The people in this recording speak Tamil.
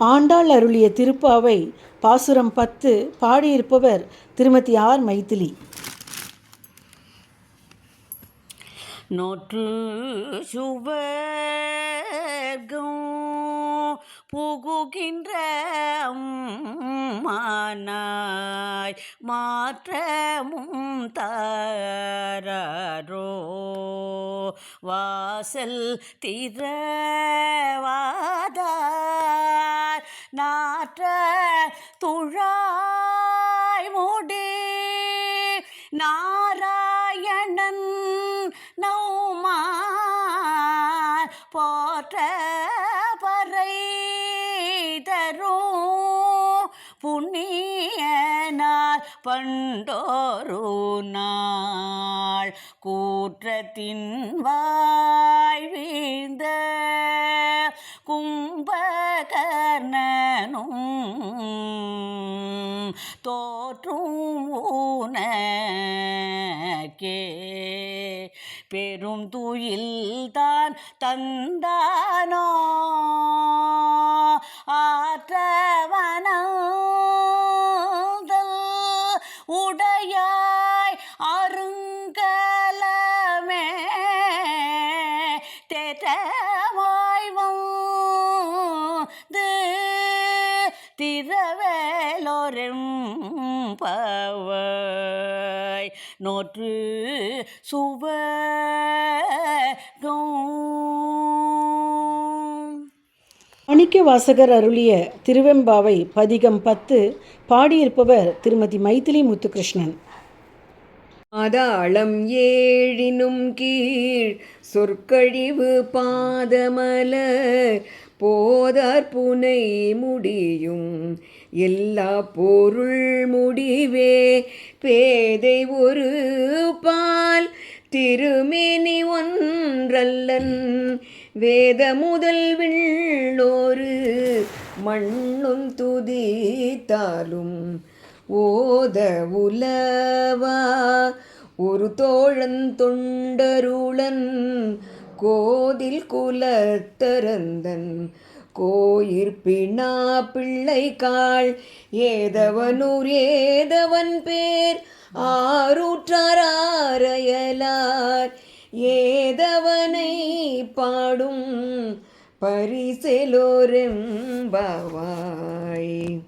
ஆண்டாள் அருளிய திருப்பாவை பாசுரம் பத்து பாடியிருப்பவர் திருமதி ஆர் மைத்திலி நோற்று சுவர்க்கம் புகுகின்ற மானாய் மாற்றமும் தாரோ வாசல் திரவாதார் நாற்ற துழாய் மூடி நாராயணன் நௌமா போற்ற பறை தரும் புண்ணியனால் பண்டோரு நாள் கூற்றத்தின் வாய் வீழ்ந்த கும்பகர்ணனும் தோற்றும் ஊனக்கே. பெரும் துயில் தான் தந்தானோ? ஆற்றவனதல் உடையாய் வந்து திரவேலோரெம் பவாய் நோற்று சுவகம் மாணிக்க வாசகர் அருளிய திருவெம்பாவை பதிகம் பத்து பாடியிருப்பவர் திருமதி மைதிலி முத்துகிருஷ்ணன். பாதாளம் ஏழினும் கீழ் சொற்கழிவு பாதமலர் போதார் புனை முடியும். எல்லா பொருள் முடிவே பேதை ஒரு பால். திருமேனி ஒன்றல்லன் வேத முதல் விண்ணோரு மண்ணும் துதித்தாலும் ஓத உலவா. ஒரு தோழன் தொண்டருளன் கோதில் குலத்தரந்தன். கோயிற்பினா பிள்ளை காள். ஏதவனூர் ஏதவன் பேர். ஆரூற்றாரையலார் ஏதவனை பாடும் பரிசெலோரெம்பாவாய்.